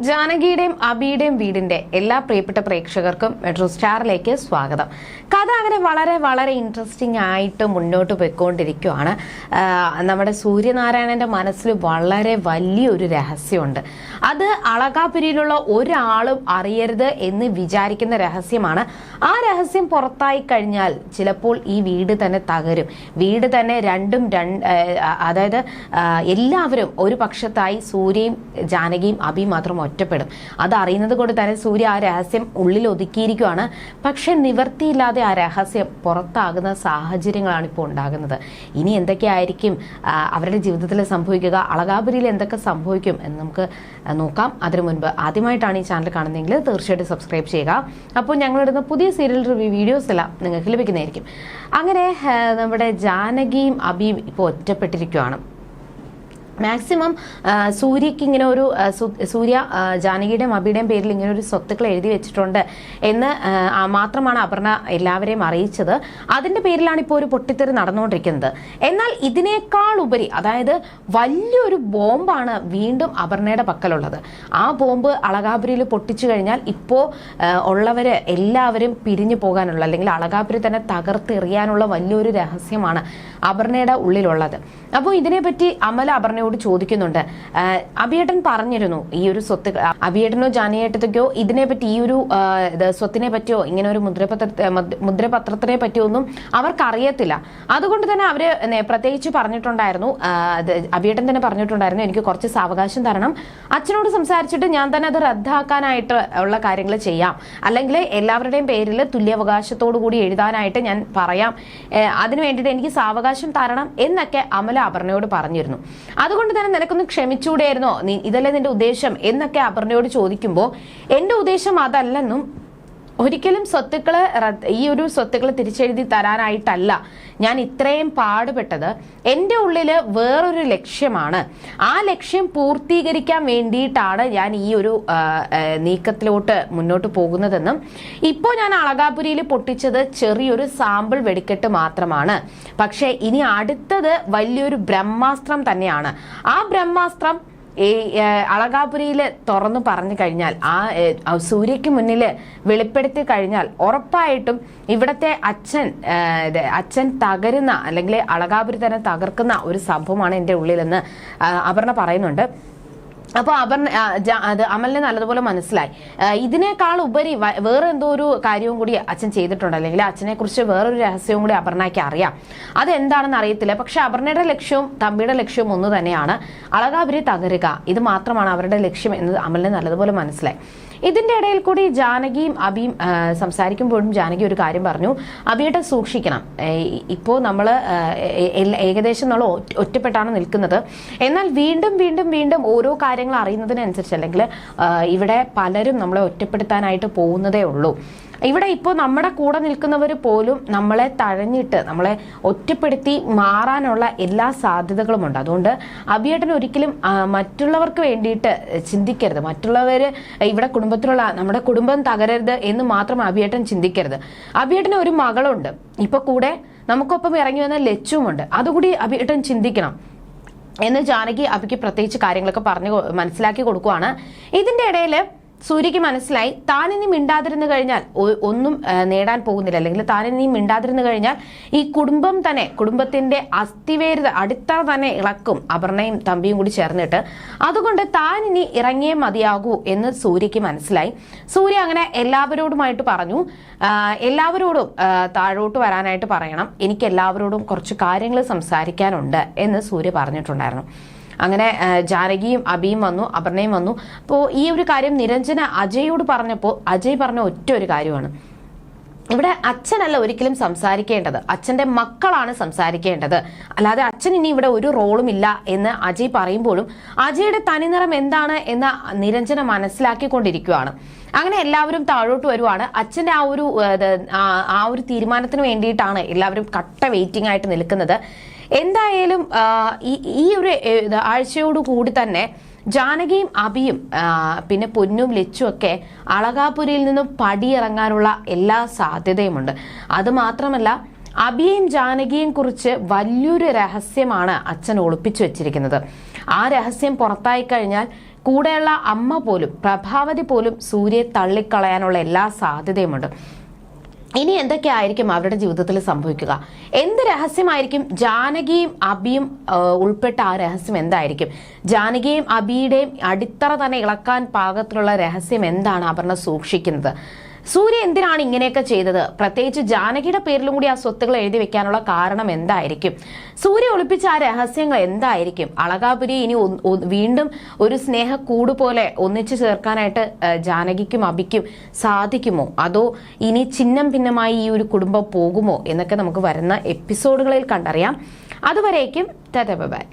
ജാനകിയുടെയും അബിയുടെയും വീടിന്റെ എല്ലാ പ്രിയപ്പെട്ട പ്രേക്ഷകർക്കും മെട്രോ സ്റ്റാറിലേക്ക് സ്വാഗതം. കഥ അങ്ങനെ വളരെ വളരെ ഇൻട്രസ്റ്റിംഗ് ആയിട്ട് മുന്നോട്ട് പോയിക്കൊണ്ടിരിക്കുകയാണ് നമ്മുടെ സൂര്യനാരായണന്റെ മനസ്സിൽ വളരെ വലിയൊരു രഹസ്യമുണ്ട്. അത് അളകാപുരിയിലുള്ള ഒരാളും അറിയരുത് എന്ന് വിചാരിക്കുന്ന രഹസ്യമാണ്. ആ രഹസ്യം പുറത്തായി കഴിഞ്ഞാൽ ചിലപ്പോൾ ഈ വീട് തന്നെ തകരും. വീട് തന്നെ രണ്ടും രണ്ട് അതായത് എല്ലാവരും ഒരു പക്ഷത്തായി സൂര്യയും ജാനകിയും അബിയും മാത്രം ഒറ്റപ്പെടും. അത് അറിയുന്നത് കൊണ്ട് തന്നെ സൂര്യ ആ രഹസ്യം ഉള്ളിൽ ഒതുക്കിയിരിക്കുകയാണ് പക്ഷെ നിവർത്തിയില്ലാതെ ആ രഹസ്യം പുറത്താകുന്ന സാഹചര്യങ്ങളാണ് ഇപ്പോൾ ഉണ്ടാകുന്നത്. ഇനി എന്തൊക്കെയായിരിക്കും അവരുടെ ജീവിതത്തിൽ സംഭവിക്കുക അളകാപുരിയിൽ എന്തൊക്കെ സംഭവിക്കും എന്ന് നമുക്ക് നോക്കാം. അതിനു മുൻപ് ആദ്യമായിട്ടാണ് ഈ ചാനൽ കാണുന്നതെങ്കിൽ തീർച്ചയായിട്ടും സബ്സ്ക്രൈബ് ചെയ്യുക. അപ്പോൾ ഞങ്ങളിടുന്ന പുതിയ സീരിയൽ റിവ്യൂ വീഡിയോസ് എല്ലാം നിങ്ങൾക്ക് ലഭിക്കുന്നതായിരിക്കും. അങ്ങനെ നമ്മുടെ ജാനകിയും അബിയും ഇപ്പോൾ ഒറ്റപ്പെട്ടിരിക്കുകയാണ് മാക്സിമം സൂര്യക്ക് ഇങ്ങനെ ഒരു സൂര്യ ജാനകിയുടെയും അബിയുടെയും പേരിൽ ഇങ്ങനെ ഒരു സ്വത്തുക്കൾ എഴുതി വെച്ചിട്ടുണ്ട് എന്ന് മാത്രമാണ് അപർണ എല്ലാവരെയും അറിയിച്ചത്. അതിന്റെ പേരിലാണ് ഇപ്പോൾ ഒരു പൊട്ടിത്തെറി നടന്നുകൊണ്ടിരിക്കുന്നത്. എന്നാൽ ഇതിനേക്കാൾ ഉപരി അതായത് വലിയൊരു ബോംബാണ് വീണ്ടും അപർണയുടെ പക്കലുള്ളത്. ആ ബോംബ് അളകാപുരിയിൽ പൊട്ടിച്ചു കഴിഞ്ഞാൽ ഇപ്പോൾ ഉള്ളവര് എല്ലാവരും പിരിഞ്ഞു പോകാനുള്ള അല്ലെങ്കിൽ അളകാപുരി തന്നെ തകർത്തെറിയാനുള്ള വലിയൊരു രഹസ്യമാണ് അപർണയുടെ ഉള്ളിലുള്ളത്. അപ്പോൾ ഇതിനെപ്പറ്റി അമല അപർണയോട് ചോദിക്കുന്നുണ്ട്. അഭിയേട്ടൻ പറഞ്ഞിരുന്നു ഈ ഒരു സ്വത്ത് അഭിയേട്ടനോ ജാനിയേട്ടത്തേക്കോ ഇതിനെപ്പറ്റി ഈ ഒരു സ്വത്തിനെ പറ്റിയോ ഇങ്ങനെ ഒരു മുദ്രപത്ര മദ്- മുദ്രപത്രത്തിനെ പറ്റിയോ ഒന്നും അവർക്കറിയത്തില്ല. അതുകൊണ്ട് തന്നെ അവർ പ്രത്യേകിച്ച് പറഞ്ഞിട്ടുണ്ടായിരുന്നു അഭിയേട്ടൻ തന്നെ പറഞ്ഞിട്ടുണ്ടായിരുന്നു എനിക്ക് കുറച്ച് സാവകാശം തരണം. അച്ഛനോട് സംസാരിച്ചിട്ട് ഞാൻ തന്നെ അത് റദ്ദാക്കാനായിട്ട് ഉള്ള കാര്യങ്ങൾ ചെയ്യാം. അല്ലെങ്കിൽ എല്ലാവരുടെയും പേരിൽ തുല്യാവകാശത്തോടു കൂടി എഴുതാനായിട്ട് ഞാൻ പറയാം. ഏഹ് അതിനു വേണ്ടിയിട്ട് എനിക്ക് സാവകാശം തരണം എന്നൊക്കെ അമല അപർണയോട് പറഞ്ഞിരുന്നു. അതുകൊണ്ട് തന്നെ നിനക്കൊന്ന് ക്ഷമിച്ചൂടെയായിരുന്നോ? നീ ഇതല്ലേ നിന്റെ ഉദ്ദേശം? എന്നൊക്കെ അപർണയോട് ചോദിക്കുമ്പോൾ എന്റെ ഉദ്ദേശം അതല്ലെന്നും ഒരിക്കലും സ്വത്തുക്കൾ ഈ ഒരു സ്വത്തുക്കൾ തിരിച്ചെഴുതി തരാനായിട്ടല്ല ഞാൻ ഇത്രയും പാടുപെട്ടത്. എന്റെ ഉള്ളിൽ വേറൊരു ലക്ഷ്യമാണ്. ആ ലക്ഷ്യം പൂർത്തീകരിക്കാൻ വേണ്ടിയിട്ടാണ് ഞാൻ ഈ ഒരു നീക്കത്തിലോട്ട് മുന്നോട്ട് പോകുന്നതെന്നും ഇപ്പോൾ ഞാൻ അളകാപുരിയിൽ പൊട്ടിച്ചത് ചെറിയൊരു സാമ്പിൾ വെടിക്കെട്ട് മാത്രമാണ്. പക്ഷേ ഇനി അടുത്തത് വലിയൊരു ബ്രഹ്മാസ്ത്രം തന്നെയാണ്. ആ ബ്രഹ്മാസ്ത്രം ഈ അളകാപുരിയിൽ തുറന്നു പറഞ്ഞു കഴിഞ്ഞാൽ ആ സൂര്യക്ക് മുന്നിൽ വെളിപ്പെടുത്തി കഴിഞ്ഞാൽ ഉറപ്പായിട്ടും ഇവിടത്തെ അച്ഛൻ അച്ഛൻ തകരുന്ന അല്ലെങ്കിൽ അളകാപുരി തന്നെ തകർക്കുന്ന ഒരു സംഭവമാണ് എന്റെ ഉള്ളിലെന്ന് അപർണ പറയുന്നുണ്ട്. അപ്പോൾ അവർ അത് അമലിനെ നല്ലതുപോലെ മനസ്സിലായി. ഇതിനേക്കാൾ ഉപരി വേറെ എന്തോ ഒരു കാര്യവും കൂടി അച്ഛൻ ചെയ്തിട്ടുണ്ട്. അല്ലെങ്കിൽ അച്ഛനെ കുറിച്ച് വേറൊരു രഹസ്യവും കൂടി അപർണയ്ക്ക് അറിയാം. അതെന്താണെന്ന് അറിയത്തില്ല. പക്ഷെ അപർണയുടെ ലക്ഷ്യവും തമ്പിയുടെ ലക്ഷ്യവും ഒന്ന് തന്നെയാണ്. അളകാപുരി തകരുക. ഇത് മാത്രമാണ് അവരുടെ ലക്ഷ്യം എന്ന് അമലിനെ നല്ലതുപോലെ മനസ്സിലായി. ഇതിന്റെ ഇടയിൽ കൂടി ജാനകിയും അബിയും സംസാരിക്കുമ്പോഴും ജാനകി ഒരു കാര്യം പറഞ്ഞു. അബിയുടെ സൂക്ഷിക്കണം. ഇപ്പോൾ നമ്മൾ ഏകദേശം നമ്മൾ ഒറ്റപ്പെട്ടാണ് നിൽക്കുന്നത്. എന്നാൽ വീണ്ടും വീണ്ടും വീണ്ടും ഓരോ കാര്യങ്ങൾ അറിയുന്നതിനനുസരിച്ച് അല്ലെങ്കിൽ ഇവിടെ പലരും നമ്മളെ ഒറ്റപ്പെടുത്താനായിട്ട് പോകുന്നതേ ഉള്ളൂ. ഇവിടെ ഇപ്പോൾ നമ്മുടെ കൂടെ നിൽക്കുന്നവർ പോലും നമ്മളെ തഴഞ്ഞിട്ട് നമ്മളെ ഒറ്റപ്പെടുത്തി മാറാനുള്ള എല്ലാ സാധ്യതകളും ഉണ്ട് അതുകൊണ്ട് അഭിയേട്ടൻ ഒരിക്കലും മറ്റുള്ളവർക്ക് വേണ്ടിയിട്ട് ചിന്തിക്കരുത്. മറ്റുള്ളവർ ഇവിടെ കുടുംബത്തിലുള്ള നമ്മുടെ കുടുംബം തകരരുത് എന്ന് മാത്രം അഭിയേട്ടൻ ചിന്തിക്കരുത്. അഭിയേട്ടന് ഒരു മകളുണ്ട്. ഇപ്പൊ കൂടെ നമുക്കൊപ്പം ഇറങ്ങി വന്ന ലച്ചുമുണ്ട് അതുകൂടി അഭിയേട്ടൻ ചിന്തിക്കണം. എന്ന് ജാനകി അബിക്ക് പ്രത്യേകിച്ച് കാര്യങ്ങളൊക്കെ പറഞ്ഞു മനസ്സിലാക്കി കൊടുക്കുവാണ്. ഇതിന്റെ ഇടയിൽ സൂര്യക്ക് മനസ്സിലായി. താനിനി മിണ്ടാതിരുന്നു കഴിഞ്ഞാൽ ഒന്നും നേടാൻ പോകുന്നില്ല. അല്ലെങ്കിൽ താനിനി മിണ്ടാതിരുന്നു കഴിഞ്ഞാൽ ഈ കുടുംബം തന്നെ കുടുംബത്തിന്റെ അസ്ഥിവേരുത അടിത്തറ തന്നെ ഇളക്കും അപർണയും തമ്പിയും കൂടി ചേർന്നിട്ട്. അതുകൊണ്ട് താനിനി ഇറങ്ങിയേ മതിയാകൂ എന്ന് സൂര്യക്ക് മനസ്സിലായി. സൂര്യ അങ്ങനെ എല്ലാവരോടുമായിട്ട് പറഞ്ഞു. എല്ലാവരോടും താഴോട്ട് വരാനായിട്ട് പറയണം. എനിക്ക് എല്ലാവരോടും കുറച്ച് കാര്യങ്ങൾ സംസാരിക്കാനുണ്ട് എന്ന് സൂര്യ പറഞ്ഞിട്ടുണ്ടായിരുന്നു. അങ്ങനെ ജാനകിയും അബിയും വന്നു അപർണയും വന്നു. അപ്പോൾ ഈ ഒരു കാര്യം നിരഞ്ജന അജയോട് പറഞ്ഞപ്പോൾ അജയ് പറഞ്ഞ ഒറ്റ ഒരു കാര്യമാണ്. ഇവിടെ അച്ഛനല്ല ഒരിക്കലും സംസാരിക്കേണ്ടത്. അച്ഛന്റെ മക്കളാണ് സംസാരിക്കേണ്ടത്. അല്ലാതെ അച്ഛൻ ഇനി ഇവിടെ ഒരു റോളും ഇല്ല എന്ന് അജയ് പറയുമ്പോഴും അജയുടെ തനിനിറം എന്താണ് എന്ന് നിരഞ്ജന മനസ്സിലാക്കിക്കൊണ്ടിരിക്കുകയാണ് അങ്ങനെ എല്ലാവരും താഴോട്ട് വരുവാണ്. അച്ഛന്റെ ആ ഒരു ആ- ഒരു തീരുമാനത്തിന് വേണ്ടിയിട്ടാണ് എല്ലാവരും കട്ട വെയിറ്റിംഗ് ആയിട്ട് നിൽക്കുന്നത്. എന്തായാലും ഈ ഒരു ആഴ്ചയോടു കൂടി തന്നെ ജാനകിയും അബിയും പിന്നെ പൊന്നും ലച്ചും ഒക്കെ അളകാപുരിയിൽ നിന്നും പടിയിറങ്ങാനുള്ള എല്ലാ സാധ്യതയുമുണ്ട്. അത് മാത്രമല്ല അബിയെയും ജാനകിയെയും കുറിച്ച് വലിയൊരു രഹസ്യമാണ് അച്ഛൻ ഒളിപ്പിച്ചു വെച്ചിരിക്കുന്നത്. ആ രഹസ്യം പുറത്തായി കഴിഞ്ഞാൽ കൂടെയുള്ള അമ്മ പോലും പ്രഭാവതി പോലും സൂര്യയെ തള്ളിക്കളയാനുള്ള എല്ലാ സാധ്യതയുമുണ്ട്. ഇനി എന്തൊക്കെയായിരിക്കും അവരുടെ ജീവിതത്തിൽ സംഭവിക്കുക? എന്ത് രഹസ്യമായിരിക്കും ജാനകിയും അബിയും ഉൾപ്പെട്ട ആ രഹസ്യം എന്തായിരിക്കും? ജാനകിയും അബിയുടെയും അടിത്തറ തന്നെ ഇളക്കാൻ പാകത്തിലുള്ള രഹസ്യം എന്താണ് അപർണ സൂക്ഷിക്കുന്നത്? സൂര്യ എന്തിനാണ് ഇങ്ങനെയൊക്കെ ചെയ്തത്? പ്രത്യേകിച്ച് ജാനകിയുടെ പേരിലും കൂടി ആ സ്വത്തുകൾ എഴുതി വെക്കാനുള്ള കാരണം എന്തായിരിക്കും? സൂര്യ ഒളിപ്പിച്ച ആ രഹസ്യങ്ങൾ എന്തായിരിക്കും? അളകാപുരി ഇനി വീണ്ടും ഒരു സ്നേഹ കൂട് പോലെ ഒന്നിച്ചു ചേർക്കാനായിട്ട് ജാനകിക്കും അബിക്കും സാധിക്കുമോ? അതോ ഇനി ചിഹ്നം ഭിന്നമായി ഈ ഒരു കുടുംബം പോകുമോ? എന്നൊക്കെ നമുക്ക് വരുന്ന എപ്പിസോഡുകളിൽ കണ്ടറിയാം. അതുവരേക്കും ബൈ.